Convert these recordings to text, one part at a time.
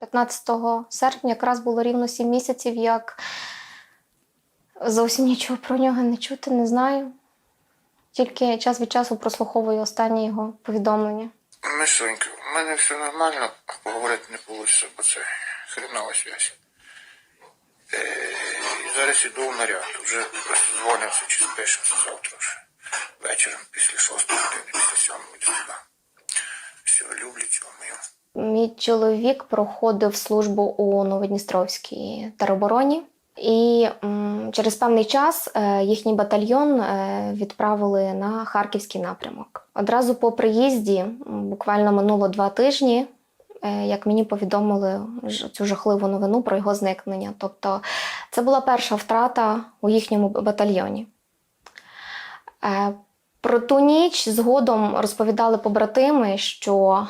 15 серпня якраз було рівно 7 місяців, як зовсім нічого про нього не чути, не знаю. Тільки час від часу прослуховую останні його повідомлення. Мишонька, в мене все нормально, а поговорити не вийде, бо це хренова связь. Е, зараз іду в наряд. Вже дзвонимося чи спишемося завтра вже. Вечором після шостої години, після сьомої до сюди. Все, люблю, цьому. Мій чоловік проходив службу у Новодністровській теробороні, і через певний час е, їхній батальйон е, відправили на харківський напрямок. Одразу по приїзді, буквально минуло два тижні, е, як мені повідомили цю жахливу новину про його зникнення. Тобто, це була перша втрата у їхньому батальйоні. Про ту ніч згодом розповідали побратими, що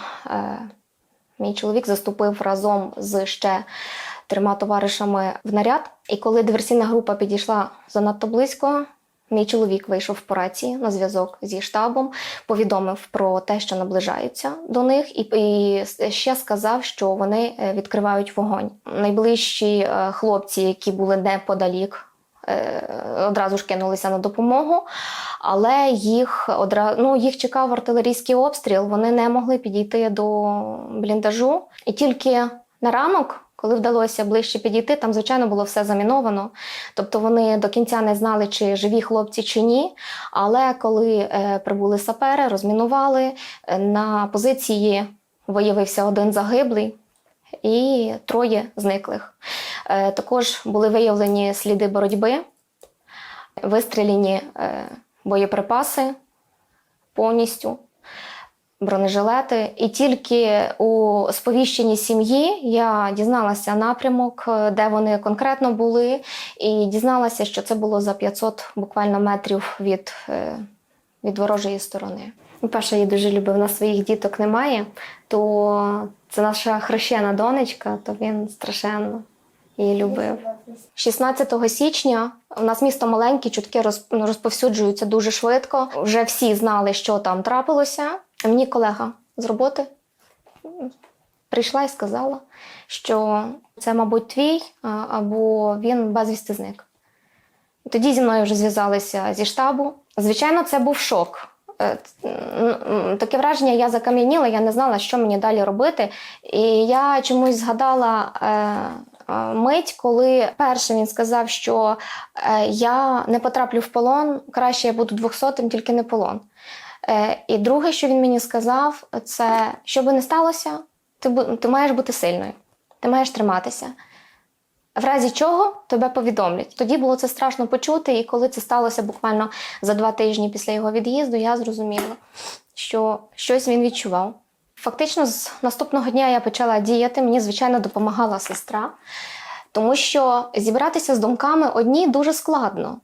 мій чоловік заступив разом з ще трьома товаришами в наряд. І коли диверсійна група підійшла занадто близько, мій чоловік вийшов по рації на зв'язок зі штабом, повідомив про те, що наближаються до них, і, і ще сказав, що вони е, відкривають вогонь. Найближчі е, хлопці, які були неподалік. Е, Одразу ж кинулися на допомогу, але їх одра... ну, їх чекав артилерійський обстріл. Вони не могли підійти до бліндажу. І тільки на ранок, коли вдалося ближче підійти, там, звичайно, було все заміновано. Тобто вони до кінця не знали, чи живі хлопці, чи ні. Але коли е, прибули сапери, розмінували, е, на позиції виявився один загиблий і троє зниклих. Е, також були виявлені сліди боротьби, вистріляні е, боєприпаси повністю, бронежилети. І тільки у сповіщенні сім'ї я дізналася напрямок, е, де вони конкретно були, і дізналася, що це було за 500 буквально метрів від, від ворожої сторони. Перше, я дуже любив, у нас своїх діток немає, то це наша хрещена донечка, то він страшенно її любив. 16 січня у нас місто маленьке, чутки ну, розповсюджуються дуже швидко. Вже всі знали, що там трапилося. Мені колега з роботи прийшла і сказала, що це, мабуть, твій, або він безвісти зник. Тоді зі мною вже зв'язалися зі штабу. Звичайно, це був шок. Е, Таке враження, я закам'яніла, я не знала, що мені далі робити. І я чомусь згадала е, е, мить, коли перше він сказав, що я не потраплю в полон, краще я буду двохсотим, тільки не полон. І друге, що він мені сказав, це що би не сталося, ти, ти маєш бути сильною, ти маєш триматися. В разі чого тебе повідомлять. Тоді було це страшно почути, і коли це сталося буквально за два тижні після його від'їзду, я зрозуміла, що щось він відчував. Фактично, з наступного дня я почала діяти. Мені, звичайно, допомагала сестра, тому що зібратися з думками одні дуже складно.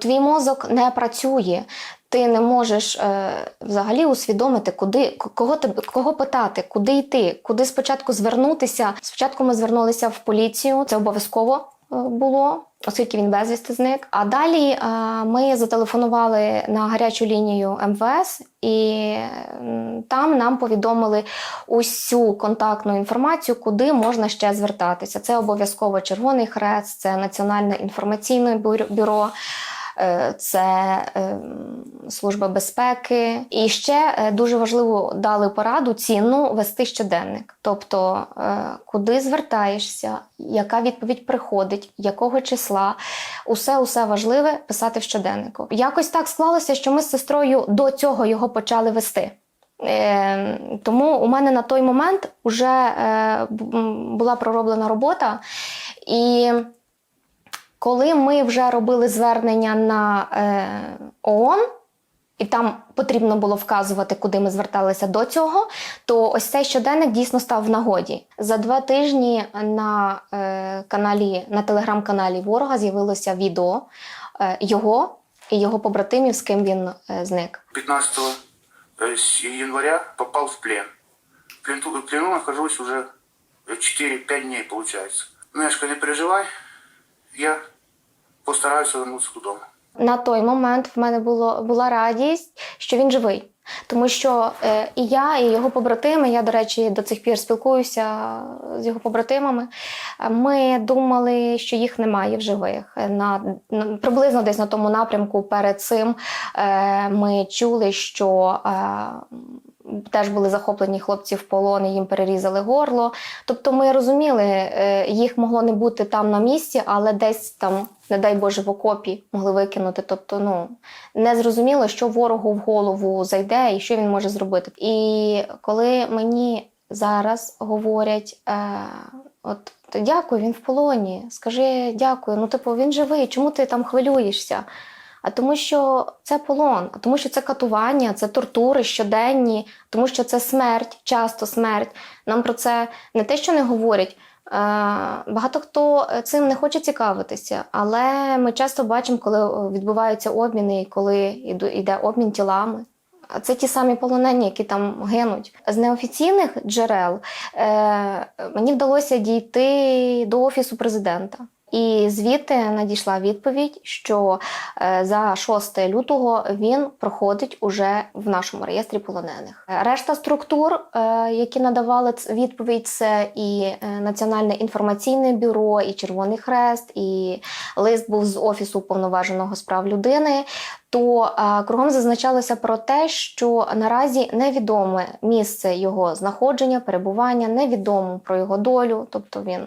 Твій мозок не працює. Ти не можеш е, взагалі усвідомити, куди кого тебе кого питати, куди йти, куди спочатку звернутися. Спочатку ми звернулися в поліцію, це обов'язково е, було, оскільки він безвісти зник. А далі е, ми зателефонували на гарячу лінію МВС, і там нам повідомили усю контактну інформацію, куди можна ще звертатися. Це обов'язково Червоний Хрест, це Національне інформаційне бюро- Це е, служба безпеки, і ще е, дуже важливо дали пораду цінну вести щоденник. Тобто, е, куди звертаєшся, яка відповідь приходить, якого числа, усе усе важливе писати в щоденнику. Якось так склалося, що ми з сестрою до цього його почали вести. Е, тому у мене на той момент вже е, була пророблена робота, і коли ми вже робили звернення на е, ООН, і там потрібно було вказувати, куди ми зверталися до цього, то ось цей щоденник дійсно став в нагоді. За два тижні на е, каналі, на телеграм-каналі ворога з'явилося відео е, його і його побратимів, з ким він е, зник. 15 э, января попал в плен. В плену, нахожусь уже 4-5 дней, получается. Нешка, не переживай, я постараюсь вернуться додому. На той момент в мене було, була радість, що він живий. Тому що е, і я, і його побратими, я, до речі, до цих пір спілкуюся з його побратимами. е, Ми думали, що їх немає в живих. На, на приблизно десь на тому напрямку перед цим е, ми чули, що е, теж були захоплені хлопці в полон, їм перерізали горло. Тобто ми розуміли, е, їх могло не бути там на місці, але десь там, не дай Боже, в окопі могли викинути. Тобто, ну не зрозуміло, що ворогу в голову зайде і що він може зробити. І коли мені зараз говорять, е, от дякую, він в полоні, скажи дякую. Ну, типу, він живий, чому ти там хвилюєшся? А тому, що це полон, а тому, що це катування, це тортури щоденні, тому що це смерть, часто смерть. Нам про це не те, що не говорять. е, Багато хто цим не хоче цікавитися, але ми часто бачимо, коли відбуваються обміни, і коли йде обмін тілами. А це ті самі полонені, які там гинуть. З неофіційних джерел е, мені вдалося дійти до офісу президента. І звідти надійшла відповідь, що е, за 6 лютого він проходить уже в нашому реєстрі полонених. Решта структур, е, які надавали відповідь, це і е, Національне інформаційне бюро, і Червоний Хрест, і лист був з офісу уповноваженого з прав людини. То кругом зазначалося про те, що наразі невідоме місце його знаходження, перебування, невідомо про його долю, тобто він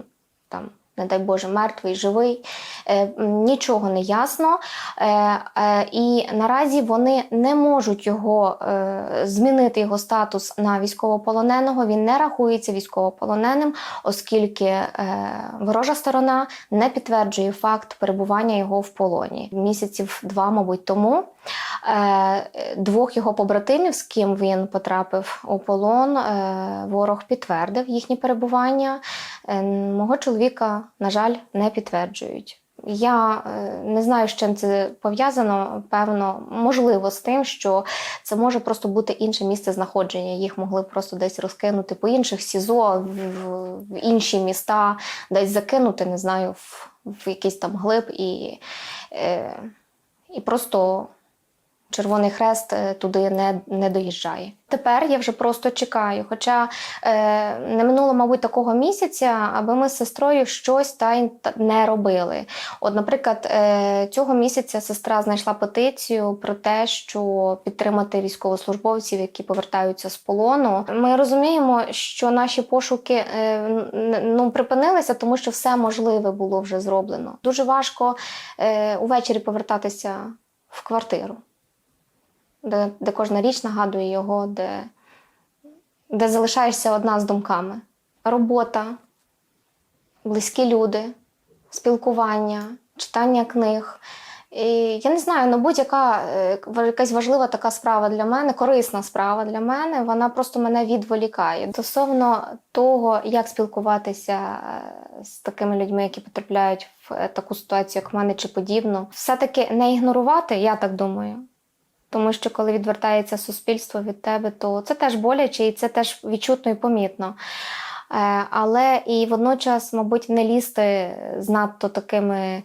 там. Не дай Боже, мертвий, живий, е, нічого не ясно. Е, е, і наразі вони не можуть його змінити його статус на військовополоненого. Він не рахується військовополоненим, оскільки ворожа сторона не підтверджує факт перебування його в полоні. Місяців два, мабуть, тому двох його побратимів, з ким він потрапив у полон, е, ворог підтвердив їхнє перебування. Е, Мого чоловіка, на жаль, не підтверджують. Я е, не знаю, з чим це пов'язано. Певно, можливо, з тим, що це може просто бути інше місце знаходження. Їх могли просто десь розкинути по інших СІЗО, в, інші міста, десь закинути, не знаю, в, якийсь там глиб і, е, і просто Червоний хрест е, туди не, не доїжджає. Тепер я вже просто чекаю. Хоча е, не минуло, мабуть, такого місяця, аби ми з сестрою щось та не робили. От, наприклад, е, цього місяця сестра знайшла петицію про те, що підтримати військовослужбовців, які повертаються з полону. Ми розуміємо, що наші пошуки е, ну, припинилися, тому що все можливе було вже зроблено. Дуже важко е, увечері повертатися в квартиру де, де кожна річ нагадує його, де, де залишаєшся одна з думками. Робота, близькі люди, спілкування, читання книг. І я не знаю, ну будь-яка е, якась важлива така справа для мене, корисна справа для мене, вона просто мене відволікає. Стосовно того, як спілкуватися е, з такими людьми, які потрапляють в е, таку ситуацію, як в мене чи подібну, все-таки не ігнорувати, я так думаю. Тому що коли відвертається суспільство від тебе, то це теж боляче і це теж відчутно і помітно. Е, Але і водночас, мабуть, не лізти з надто такими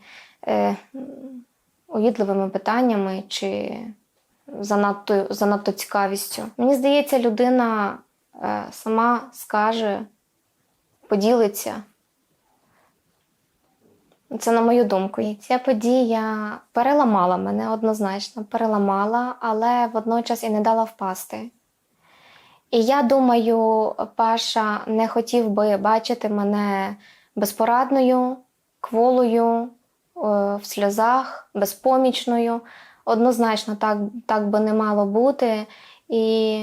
е, уїдливими питаннями чи занадто, занадто цікавістю. Мені здається, людина е, сама скаже, поділиться. Це на мою думку. І ця подія переламала мене однозначно, переламала, але водночас і не дала впасти. І я думаю, Паша не хотів би бачити мене безпорадною, кволою, е, в сльозах, безпомічною. Однозначно, так, так би не мало бути. І,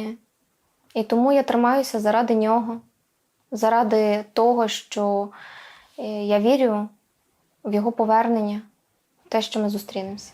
і тому я тримаюся заради нього, заради того, що е, я вірю в його повернення, те, що ми зустрінемося.